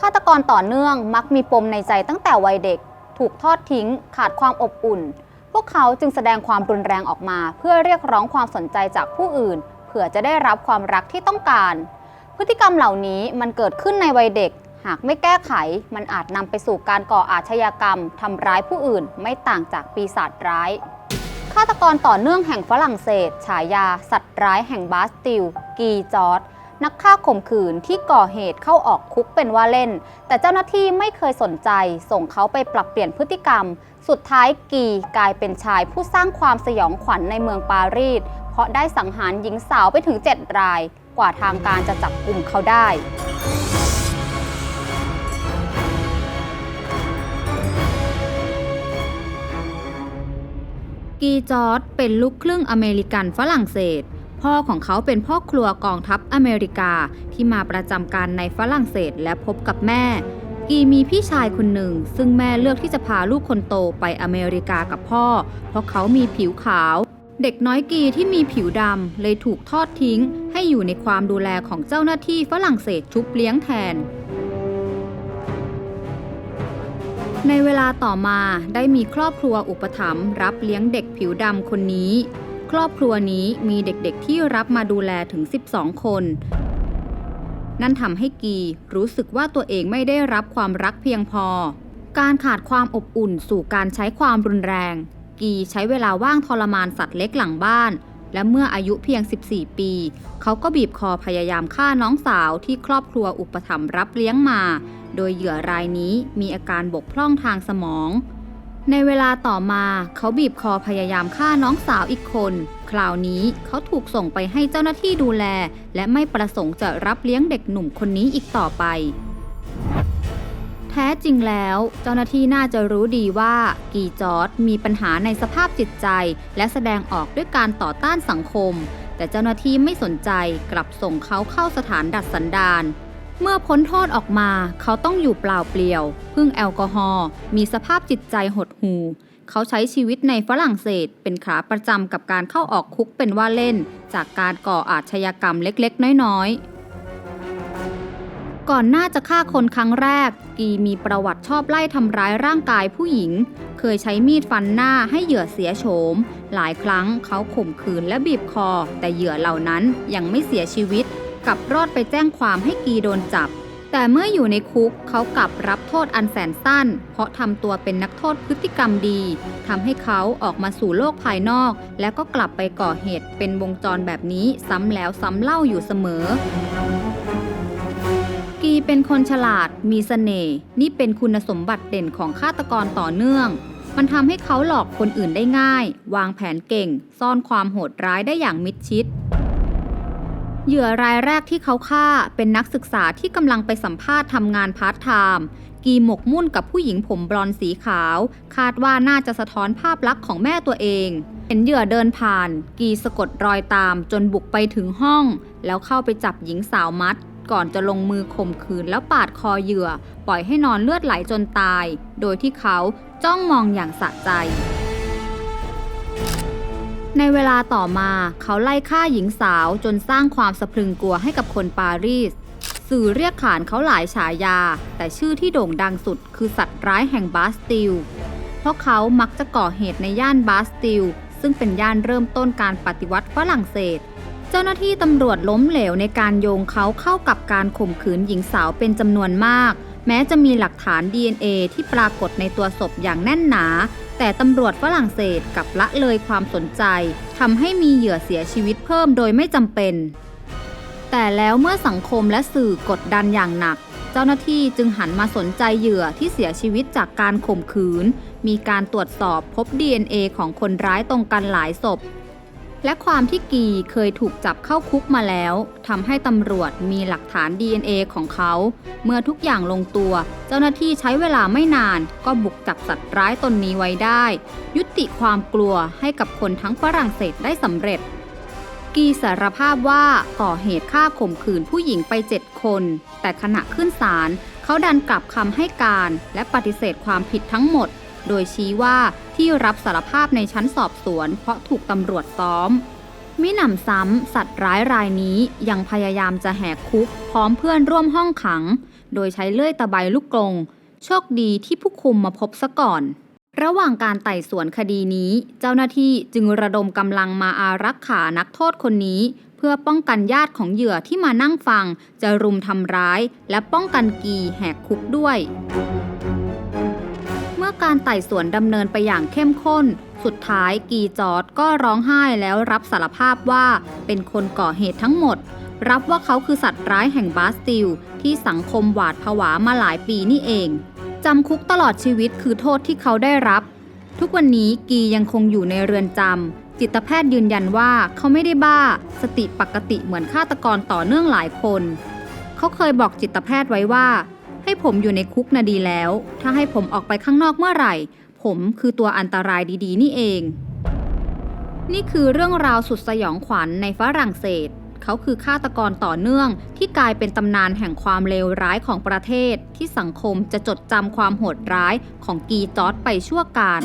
ฆาตกรต่อเนื่องมักมีปมในใจตั้งแต่วัยเด็ก ถูกทอดทิ้ง ขาดความอบอุ่น พวกเขาจึงแสดงความรุนแรงออกมา เพื่อเรียกร้องความสนใจจากผู้อื่น เผื่อจะได้รับความรักที่ต้องการ พฤติกรรมเหล่านี้มันเกิดขึ้นในวัยเด็ก หากไม่แก้ไข มันอาจนำไปสู่การก่ออาชญากรรมทำร้ายผู้อื่น ไม่ต่างจากปีศาจร้ายฆาตกรต่อเนื่องแห่งฝรั่งเศส ฉายา สัตว์ร้ายแห่งบาสติล กีจอร์ด นักฆ่าข่มขืนที่ก่อเหตุเข้าออกคุกเป็นว่าเล่น แต่เจ้าหน้าที่ไม่เคยสนใจ ส่งเขาไปปรับเปลี่ยนพฤติกรรม สุดท้ายกีกลายเป็นชายผู้สร้างความสยองขวัญในเมืองปารีส เพราะได้สังหารหญิงสาวไปถึง 7 ราย กว่าทางการจะจับกลุ่มเขาได้กีจอร์ดเป็นลูกครึ่งอเมริกันฝรั่งเศส พ่อของเขาเป็นพ่อครัวกองทัพอเมริกาที่มาประจำการในฝรั่งเศสและพบกับแม่ กีมีพี่ชายคนหนึ่ง ซึ่งแม่เลือกที่จะพาลูกคนโตไปอเมริกากับพ่อ เพราะเขามีผิวขาว เด็กน้อยกีที่มีผิวดำเลยถูกทอดทิ้ง ให้อยู่ในความดูแลของเจ้าหน้าที่ฝรั่งเศสชุบเลี้ยงแทนในเวลาต่อมาได้มีครอบครัวอุปถัมภ์รับเลี้ยงเด็กผิวดำคนนี้ ครอบครัวนี้มีเด็กๆที่รับมาดูแลถึง 12 คน นั่นทำให้กีรู้สึกว่าตัวเองไม่ได้รับความรักเพียงพอ การขาดความอบอุ่นสู่การใช้ความรุนแรง กีใช้เวลาว่างทรมานสัตว์เล็กหลังบ้าน และเมื่ออายุเพียง 14 ปี เขาก็บีบคอพยายามฆ่าน้องสาวที่ครอบครัวอุปถัมภ์รับเลี้ยงมา โดยเหยื่อรายนี้มีอาการบกพร่องทางสมอง ในเวลาต่อมาเขาบีบคอพยายามฆ่าน้องสาวอีกคน คราวนี้เขาถูกส่งไปให้เจ้าหน้าที่ดูแล และไม่ประสงค์จะรับเลี้ยงเด็กหนุ่มคนนี้อีกต่อไป แท้จริงแล้ว เจ้าหน้าที่น่าจะรู้ดีว่า กีจอร์ดมีปัญหาในสภาพจิตใจ และแสดงออกด้วยการต่อต้านสังคม แต่เจ้าหน้าที่ไม่สนใจกลับส่งเขาเข้าสถานดัดสันดาน เมื่อพ้นโทษออกมาเขาต้องอยู่เปล่าเปลี่ยว พึ่งแอลกอฮอล์มีสภาพจิตใจหดหู่เขาใช้ชีวิตในฝรั่งเศสเป็นขาประจำกับการเข้าออกคุกเป็นว่าเล่น จากการก่ออาชญากรรมเล็กๆ น้อยๆ ก่อนหน้าจะฆ่าคนครั้งแรก กีมีประวัติชอบไล่ทำร้ายร่างกายผู้หญิง เคยใช้มีดฟันหน้าให้เหยื่อเสียโฉม หลายครั้งเขาข่มขืนและบีบคอ แต่เหยื่อเหล่านั้นยังไม่เสียชีวิต กลับรอดไปแจ้งความให้กีโดนจับ แต่เมื่ออยู่ในคุกเขากลับรับโทษอันแสนสั้น เพราะทำตัวเป็นนักโทษพฤติกรรมดีทำให้เขาออกมาสู่โลกภายนอก แล้วก็กลับไปก่อเหตุเป็นวงจรแบบนี้ซ้ำแล้วซ้ำเล่าอยู่เสมอกีเป็นคนฉลาด มีเสน่ห์ นี่เป็นคุณสมบัติเด่นของฆาตกรต่อเนื่อง มันทำให้เขาหลอกคนอื่นได้ง่าย วางแผนเก่ง ซ่อนความโหดร้ายได้อย่างมิดชิด เหยื่อรายแรกที่เขาฆ่าเป็นนักศึกษาที่กำลังไปสัมภาษณ์ทำงานพาร์ทไทม์กีหมกมุ่นกับผู้หญิงผมบลอนด์สีขาว คาดว่าน่าจะสะท้อนภาพลักษณ์ของแม่ตัวเอง เห็นเหยื่อเดินผ่าน กีสะกดรอยตามจนบุกไปถึงห้อง แล้วเข้าไปจับหญิงสาวมัด ก่อนจะลงมือข่มขืนแล้วปาดคอเหยื่อ ปล่อยให้นอนเลือดไหลจนตาย โดยที่เขาจ้องมองอย่างสะใจ ในเวลาต่อมาเขาไล่ฆ่าหญิงสาวจนสร้างความสะพรึงกลัวให้กับคนปารีส สื่อเรียกขานเขาหลายฉายา แต่ชื่อที่โด่งดังสุดคือสัตว์ร้ายแห่งบาสติล เพราะเขามักจะก่อเหตุในย่านบาสติล ซึ่งเป็นย่านเริ่มต้นการปฏิวัติฝรั่งเศส เจ้าหน้าที่ตำรวจล้มเหลวในการโยงเขาเข้ากับการข่มขืนหญิงสาวเป็นจำนวนมาก แม้จะมีหลักฐาน DNA ที่ปรากฏในตัวศพอย่างแน่นหนา แต่ตำรวจฝรั่งเศสกับละเลยความสนใจทำให้มีเหยื่อเสียชีวิตเพิ่มโดยไม่จำเป็น แต่แล้วเมื่อสังคมและสื่อกดดันอย่างหนัก เจ้าหน้าที่จึงหันมาสนใจเหยื่อที่เสียชีวิตจากการข่มขืน มีการตรวจสอบพบ DNA ของคนร้ายตรงกันหลายศพ และความที่กีเคยถูกจับเข้าคุกมาแล้วทำให้ตำรวจมีหลักฐาน DNA ของเขา เมื่อทุกอย่างลงตัว เจ้าหน้าที่ใช้เวลาไม่นานก็บุกจับสัตว์ร้ายตนนี้ไว้ได้ ยุติความกลัวให้กับคนทั้งฝรั่งเศสได้สำเร็จ กีสารภาพว่าก่อเหตุฆ่าข่มขืนผู้หญิงไปเจ็ดคน แต่ขณะขึ้นศาลเขาดันกลับคำให้การและปฏิเสธความผิดทั้งหมด โดยชี้ว่าที่รับสารภาพในชั้นสอบสวน เพราะถูกตำรวจซ้อม มิหนำซ้ำ สัตว์ร้ายรายนี้ยังพยายามจะแหกคุก พร้อมเพื่อนร่วมห้องขัง โดยใช้เลื่อยตะไบลูกกรงโชคดีที่ผู้คุมมาพบซะก่อน ระหว่างการไต่สวนคดีนี้ เจ้าหน้าที่จึงระดมกำลังมาอารักขานักโทษคนนี้เพื่อป้องกันญาติของเหยื่อที่มานั่งฟัง จะรุมทำร้าย และป้องกันกีแหกคุกด้วย การไต่สวนดำเนินไปอย่างเข้มข้น สุดท้ายกีจอร์ดก็ร้องไห้แล้วรับสารภาพว่าเป็นคนก่อเหตุทั้งหมด รับว่าเขาคือสัตว์ร้ายแห่งบาสติล ที่สังคมหวาดผวามาหลายปีนี่เองจำคุกตลอดชีวิตคือโทษที่เขาได้รับ ทุกวันนี้กียังคงอยู่ในเรือนจำจิตแพทย์ยืนยันว่าเขาไม่ได้บ้า สติปกติเหมือนฆาตกรต่อเนื่องหลายคน เขาเคยบอกจิตแพทย์ไว้ว่า ให้ผมอยู่ในคุกนะดีแล้ว ถ้าให้ผมออกไปข้างนอกเมื่อไหร่ ผมคือตัวอันตรายดีๆ นี่เอง นี่คือเรื่องราวสุดสยองขวัญในฝรั่งเศส เขาคือฆาตกรต่อเนื่องที่กลายเป็นตำนานแห่งความเลวร้ายของประเทศ ที่สังคมจะจดจำความโหดร้ายของกีจอร์ดไปชั่วการ